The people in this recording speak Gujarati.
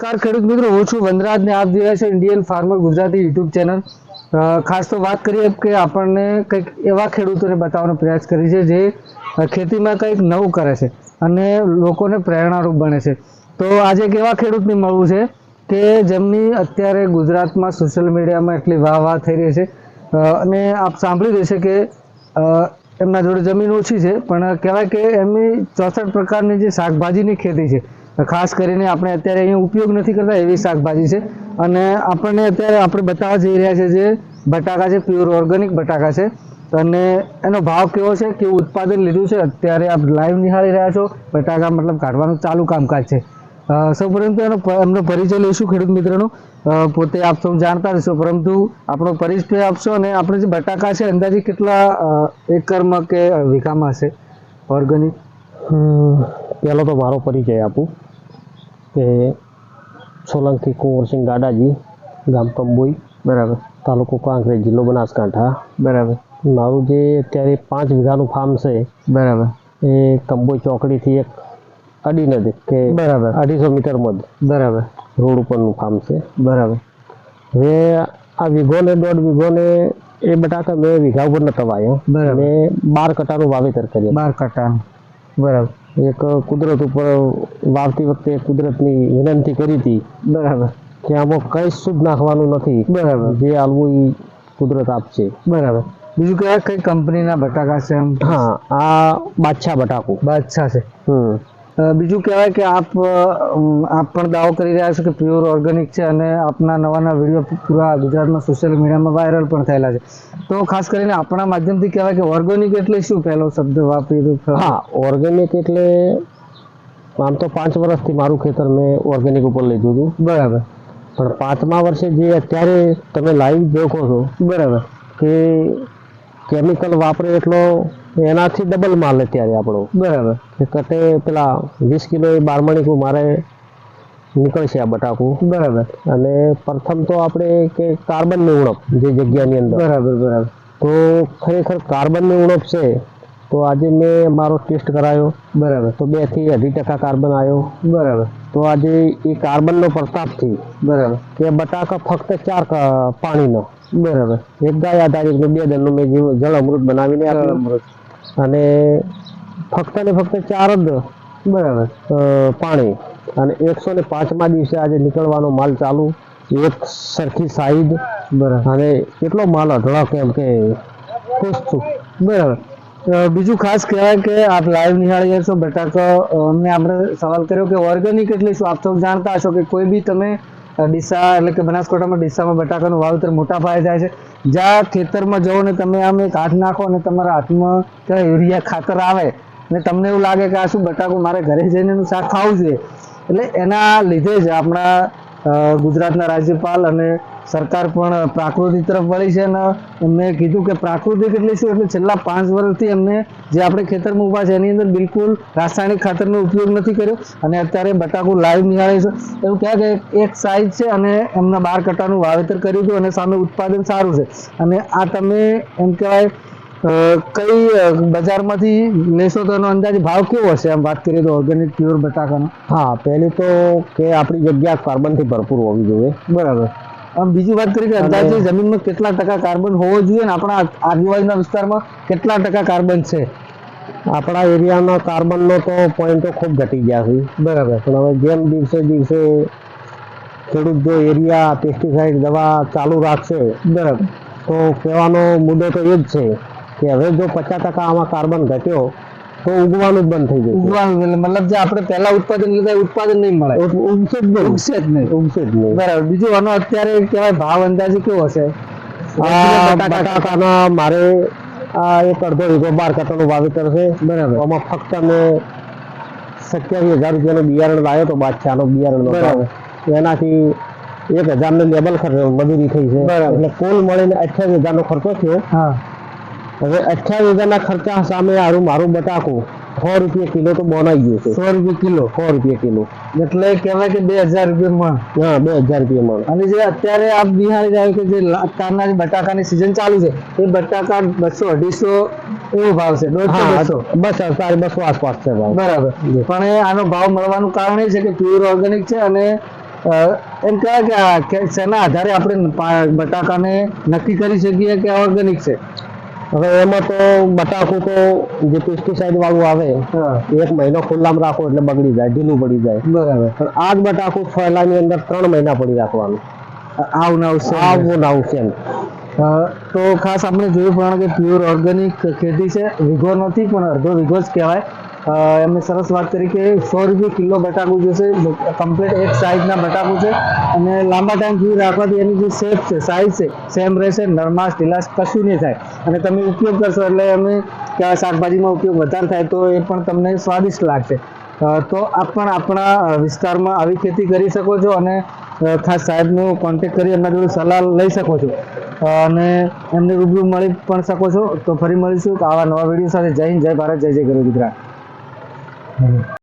નમસ્કાર ખેડૂત મિત્રો, હું છું વનરાજ ને આપ જોયા છે Indian farmer Gujarati YouTube channel ખાસ તો વાત કરીએ કે આપણને કંઈક એવા ખેડૂતોને બતાવવાનો પ્રયાસ કરી છે જે ખેતીમાં કંઈક નવું કરે છે અને લોકોને પ્રેરણારૂપ બને છે. તો આજે એક એવા ખેડૂતને મળવું છે કે જેમની અત્યારે ગુજરાતમાં સોશિયલ મીડિયામાં એટલી વાહ વાહ થઈ રહી છે. અને આપ સાંભળી રહેશે કે એમના જોડે જમીન ઓછી છે, પણ કહેવાય કે એમની ચોસઠ પ્રકારની જે શાકભાજીની ખેતી છે ખાસ કરીને આપણે અત્યારે અહીંયા ઉપયોગ નથી કરતા એવી શાકભાજી છે. અને આપણને અત્યારે આપણે બતાવવા જઈ રહ્યા છે જે બટાકા છે પ્યોર ઓર્ગેનિક બટાકા છે. અને એનો ભાવ કેવો છે, કેવું ઉત્પાદન લીધું છે, અત્યારે આપ લાઈવ નિહાળી રહ્યા છો. બટાકા મતલબ કાઢવાનું ચાલુ કામકાજ છે. સૌ પરંતુ એનો એમનો પરિચય લઈશું ખેડૂત મિત્રનો. પોતે આપ સૌ જાણતા રહેશો, પરંતુ આપણો પરિચય આપશો અને આપણે જે બટાકા છે, અંદાજે કેટલા એકરમાં કે વીઘામાં હશે ઓર્ગેનિક પહેલો તો મારો પરિચય આપું. કે સોલંકી કુંવરસિંહ ગાડાજી ગામ કંબોઈ બરાબર તાલુકો કાંકરેજ જિલ્લો બનાસકાંઠા બરાબર મારું જે અત્યારે પાંચ વીઘાનું ફાર્મ છે બરાબર એ કંબોઈ ચોકડીથી એક અડી નદી કે બરાબર અઢીસો મીટરમાં બરાબર રોડ ઉપરનું ફાર્મ છે. બરાબર હવે આ વીઘો ને દોઢ વીઘો ને એ બટાકા મેં વીઘા ઉપર નતા વાયો બરાબર. મેં બાર કટાનું વાવેતર કર્યું બાર કટાનું બરાબર. એક કુદરત ઉપર વાવતી વખતે કુદરતની વિનંતી કરી હતી. બરાબર. કે આમાં કઈ શુભ નાખવાનું નથી. બરાબર. જે આલવું એ કુદરત આપશે. બરાબર. બીજું કયા કઈ કંપનીના બટાકા છે એમ? હા આ બાદશાહ બટાકું. બાદશાહ છે. હમ. બીજું કહેવાય કે આપ આપ પણ દાવો કરી રહ્યા છો કે પ્યોર ઓર્ગેનિક છે અને આપના નવા નવા વીડિયો પૂરા ગુજરાતમાં સોશિયલ મીડિયામાં વાયરલ પણ થયેલા છે. તો ખાસ કરીને આપણા માધ્યમથી કહેવાય કે ઓર્ગેનિક એટલે શું પહેલો શબ્દ વાપરી હા ઓર્ગેનિક એટલે આમ તો પાંચ વર્ષથી મારું ખેતર મેં ઓર્ગેનિક ઉપર લીધું હતું. બરાબર. પણ પાંચમા વર્ષે જે અત્યારે તમે લાઈવ જોખો છો બરાબર. કે કેમિકલ વાપરે એટલો એનાથી ડબલ માલ અત્યારે આપણો. બરાબર. કે કટે પેલા વીસ કિલો એ બારમણીકું મારે નીકળશે આ બટાકું. બરાબર. અને પ્રથમ તો આપણે કે કાર્બનની ઉણપ જે જગ્યાની અંદર. બરાબર બરાબર. તો ખરેખર કાર્બનની ઉણપ છે તો આજે મેં મારો ટેસ્ટ કરાયો. બરાબર. તો બેથી અઢી ટકા કાર્બન આવ્યો બરાબર. તો આજે એ કાર્બનનો પ્રતાપથી બરાબર. કે બટાકા ફક્ત ચાર પાણીનો. બરાબર. એક ગાય આધારિત બે દળનું મેં જળ અમૃત બનાવીને અમૃત. અને ફક્ત ને ફક્ત ચાર જ બરાબર પાણી. અને એકસો ને પાંચમા દિવસે આજે નીકળવાનો માલ ચાલુ. એક સરખી સાઈડ બરાબર. અને એટલો માલ અઢળક એમ કે ખુશ છું. બરાબર. બીજું ખાસ કહેવાય કે આપ લાઈવ નિહાળી છો બટાકા તો અમને આપણે સવાલ કર્યો કે ઓર્ગેનિક એટલે શું? આપ તો જાણતા હશો કે કોઈ બી તમે ડીસા એટલે કે બનાસકાંઠામાં ડીસામાં બટાકાનું વાવેતર મોટા પાયે થાય છે. જ્યાં ખેતરમાં જાઓ ને તમે આમ એક હાથ નાખો અને તમારા હાથમાં કે યુરિયા ખાતર આવે ને તમને એવું લાગે કે આ શું બટાકું મારે ઘરે જઈને શાક ખાવું જોઈએ. એટલે એના લીધે જ આપણા ગુજરાતના રાજ્યપાલ અને સરકાર પણ પ્રાકૃતિક તરફ વળી છે અને એમને કીધું કે પ્રાકૃતિક એટલે શું? એટલે છેલ્લા પાંચ વર્ષથી એમને જે આપણે ખેતરમાં ઊભા છે, એની અંદર બિલકુલ રાસાયણિક ખાતરનો ઉપયોગ નથી કર્યો અને અત્યારે બટાકું લાઈવ નિહાળે છે. એવું કહેવાય કે એક સાઈઝ છે અને એમના બાર કટાનું વાવેતર કર્યું હતું અને સામે ઉત્પાદન સારું છે. અને આ તમે એમ કહેવાય કઈ બજારમાંથી લેશો તો એનો અંદાજે ભાવ કેવો હશે? એમ વાત કરીએ તો ઓર્ગેનિક પ્યોર બટાકાનો. હા પહેલી તો કે આપણી જગ્યા કાર્બનથી ભરપૂર હોવી જોઈએ. બરાબર. આમ બીજી વાત કરીએ કે અંદાજે જમીનમાં કેટલા ટકા કાર્બન હોવો જોઈએ ને આપણા આજુબાજુના વિસ્તારમાં કેટલા ટકા કાર્બન છે? આપણા એરિયામાં કાર્બનનો તો પોઈન્ટો ખૂબ ઘટી ગયા છે. બરાબર. પણ હવે જેમ દિવસે દિવસે ખેડૂત જો એરિયા પેસ્ટિસાઇડ દવા ચાલુ રાખશે બરાબર. તો કહેવાનો મુદ્દો તો એ જ છે. કે હવે જો પચાસ ટકા આમાં કાર્બન ઘટ્યો તો ઉગવાનું જ બંધ થઈ જશે. ઉગવાનું એટલે મતલબ જે આપણે પહેલા ઉત્પાદન લીધા ઉત્પાદન નહીં મળે. ઉગશે જ નહીં. ઉગશે જ નહીં. ઉગશે જ નહીં. બરાબર. બીજું આનો અત્યારે કહેવાય ભાવ અંદાજે કેવો હશે? બટાકાના મારે આ એક અડધો વીઘો બાર કટાનું વાવેતર છે. બરાબર. આમાં ફક્ત મેં સત્યાવીસ હજાર રૂપિયાનું બિયારણ લાવ્યો તો બાદશાહનો બિયારણનો ભાવ. બરાબર. એનાથી એક હજાર હજારનો લેબલ ખર્ચો મજૂરી થઈ છે. બરાબર. એટલે કુલ મળીને અઠ્યાવીસ હજાર નો ખર્ચો થયો. હા. હવે અઠ્યાવીસ હજારના ખર્ચા સામે હારું મારું બટાકું સો રૂપિયા કિલો તો બનાવી ગયું છે. સો રૂપિયા કિલો? સો રૂપિયા કિલો. એટલે કહેવાય કે બે હજાર રૂપિયા મણ. હા બે હજાર રૂપિયા મળે અને જે અત્યારે આપ નિહાળી જાય કે જે અત્યારના જે બટાકાની સિઝન ચાલુ છે એ બટાકા બસો અઢીસો એવો ભાવ છે બસો. અત્યારે બસો આસપાસ છે ભાવ. બરાબર. પણ આનો ભાવ મળવાનું કારણ એ છે કે પ્યોર ઓર્ગેનિક છે અને એમ કહેવાય કે શેના આધારે આપણે બટાકાને નક્કી કરી શકીએ કે ઓર્ગેનિક છે. હવે એમાં તો બટાકું તો જે પેસ્ટિસાઇડ વાળું આવે એક મહિનો ખુલ્લામાં રાખો એટલે બગડી જાય ઢીલું પડી જાય. બરાબર. પણ આ જ બટાકું થેલાની અંદર ત્રણ મહિના પડી રાખવાનું. આવું નાવ છે. આવું નાવું છે. તો ખાસ આપણે જોયું પણ કે પ્યોર ઓર્ગેનિક ખેતી છે. વિઘો નથી પણ અડધો વિઘો જ કહેવાય. એમને સરસ વાત કરી કે સો રૂપિયા કિલો બટાકું જે છે કમ્પ્લીટ એક સાઇઝના બટાકું છે. અને લાંબા ટાઈમ સુધી રાખવાથી એની જે શેપ છે સાઇઝ છે સેમ રહેશે, નરમાશ, ઢીલાશ કશું નહીં થાય. અને તમે ઉપયોગ કરશો એટલે અમે શાકભાજીમાં ઉપયોગ વધારે થાય તો એ પણ તમને સ્વાદિષ્ટ લાગશે. તો આપ પણ આપણા વિસ્તારમાં આવી ખેતી કરી શકો છો અને ખાસ સાહેબનો કોન્ટેક્ટ કરી એમના જોડે સલાહ લઈ શકો છો. અને એમને રૂબરૂ મળી પણ શકો છો. તો ફરી મળીશું આવા નવા વીડિયો સાથે. જય હિન્દ, જય ભારત, જય જય ગરુ ગુજરાત. হবে